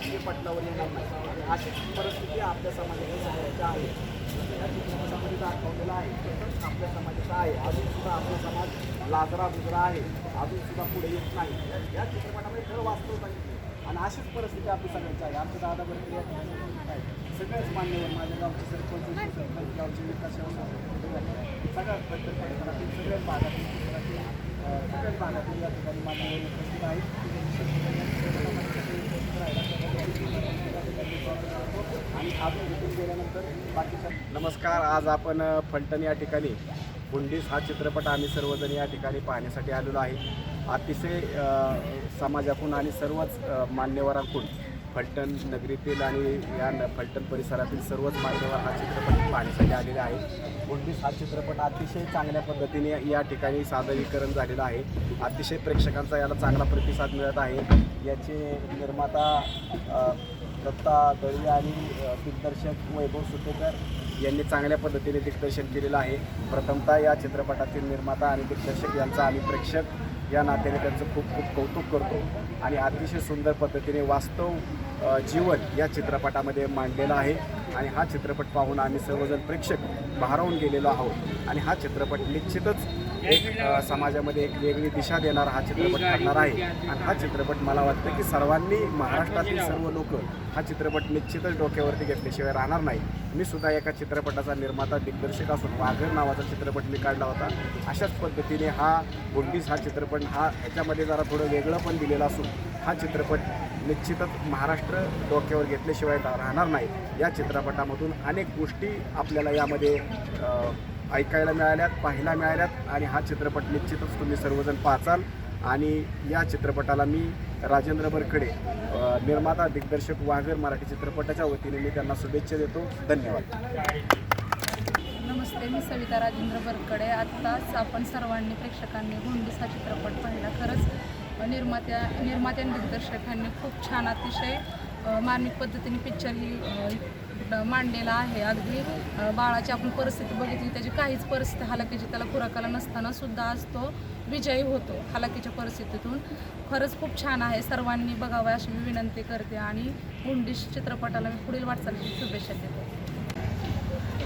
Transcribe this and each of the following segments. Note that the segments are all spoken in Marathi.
पडद्यावर येणार नाही आणि अशीच परिस्थिती आपल्या समाजाच्या सगळ्याच्या आहे. या चित्रपटामध्ये दाखवलेलं आहे. तसंच आपल्या समाजाचा आहे. अजूनसुद्धा आपला समाज लाजरा गुजरा आहे. अजूनसुद्धा पुढे येत नाही. या चित्रपटामध्ये खरं वास्तव सांगितलं. आणि अशीच परिस्थिती आपली सगळ्यांची आहे. आमच्या दादा बरोबर या ठिकाणी उपस्थित आहेत. सगळेच मान्यवर माझ्या गावचे सरपंच सरपंच गावचे विकास सेवा सगळ्याच प्रत्येक परिसरातील सगळ्याच भागातील परिसरातील, अं, सगळ्याच भागातील या ठिकाणी मान्यवर उपस्थित आहेत. नमस्कार आज आपण फलटण या ठिकाणी बुंडीस हा चित्रपट आम्ही सर्वजण या ठिकाणी पाहण्यासाठी आलेलो आहे. अतिशय समाजाकडून आणि सर्वच मान्यवरांकडून फलटण नगरीतील आणि या न- फलटण परिसरातील सर्वच मान्यवर हा चित्रपट पाहण्यासाठी आलेला आहे बुंडीस हा चित्रपट अतिशय चांगल्या पद्धतीने या ठिकाणी सादरीकरण झालेलं आहे. अतिशय प्रेक्षकांचा याला चांगला प्रतिसाद मिळत आहे. याचे निर्माता दत्ता दळवी आणि दिग्दर्शक वैभव सुतेकर यांनी चांगल्या पद्धतीने दिग्दर्शन केलेलं आहे. प्रथमतः या चित्रपटातील निर्माता आणि दिग्दर्शक यांचा आम्ही प्रेक्षक या नात्याने त्यांचं खूप खूप कौतुक करतो आणि अतिशय सुंदर पद्धतीने वास्तव जीवन या चित्रपटामध्ये मांडलेलं आहे. आणि हा चित्रपट पाहून आम्ही सर्वजण प्रेक्षक भारावून गेलेलो आहोत. आणि हा चित्रपट निश्चितच एक समाजामध्ये एक वेगळी दिशा देणारा हा चित्रपट ठरणार आहे. आणि हा चित्रपट मला वाटतं की सर्वांनी महाराष्ट्रातील सर्व लोक हा चित्रपट निश्चितच डोक्यावरती घेतल्याशिवाय राहणार नाही. मी सुद्धा एका चित्रपटाचा निर्माता दिग्दर्शक असून वाघर नावाचा चित्रपट मी काढला होता. अशाच पद्धतीने हा गुंडीस हा चित्रपट हा ह्याच्यामध्ये जरा थोडं वेगळं पण दिलेला असून हा चित्रपट निश्चितच महाराष्ट्र डोक्यावर घेतल्याशिवाय राहणार नाही. या चित्रपटामधून अनेक गोष्टी आपल्याला यामध्ये ऐकायला मिळाल्यात पाहायला मिळाल्यात आणि हा चित्रपट निश्चितच तुम्ही सर्वजण पाचाल आणि या चित्रपटाला मी राजेंद्र बरकडे निर्माता दिग्दर्शक वाघर मराठी चित्रपटाच्या वतीने मी त्यांना शुभेच्छा देतो. धन्यवाद. नमस्ते मी सविता राजेंद्र बरकडे आत्ताच आपण सर्वांनी प्रेक्षकांनी हुंडीस हा चित्रपट पाहिला. खरंच निर्मात्या निर्मात्या आणि दिग्दर्शकांनी खूप छान अतिशय मार्मिक पद्धतीने पिक्चर ही मांडलेला आहे. अगदी बाळाची आपण परिस्थिती बघितली त्याची काहीच परिस्थिती हालाकीची त्याला खुराकाला नसताना सुद्धा आज तो विजयी होतो हालाकीच्या परिस्थितीतून. खरंच खूप छान आहे. सर्वांनी बघावं अशी मी विनंती करते आणि गुंडीश चित्रपटाला मी पुढील वाटचालीची शुभेच्छा देते.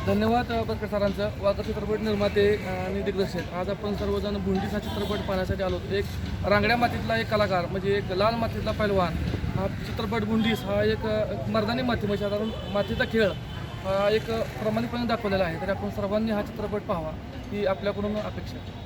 धन्यवाद अ, बरकर सरांचं. वाघ चित्रपट निर्माते आणि दिग्दर्शक. आज आपण सर्वजण भुंडीचा हा चित्रपट पाहण्यासाठी आलो. एक रांगड्या मातीतला एक कलाकार म्हणजे एक लाल मातीतला पैलवान. हा चित्रपट भुंडीस हा एक मर्दानी माती म्हणजे साधारण मातीचा खेळ हा एक प्रमाणितपणे प्रामाणिकपणे दाखवलेला आहे. तर आपण सर्वांनी हा चित्रपट पाहावा ही आपल्याकडून अपेक्षा आहे.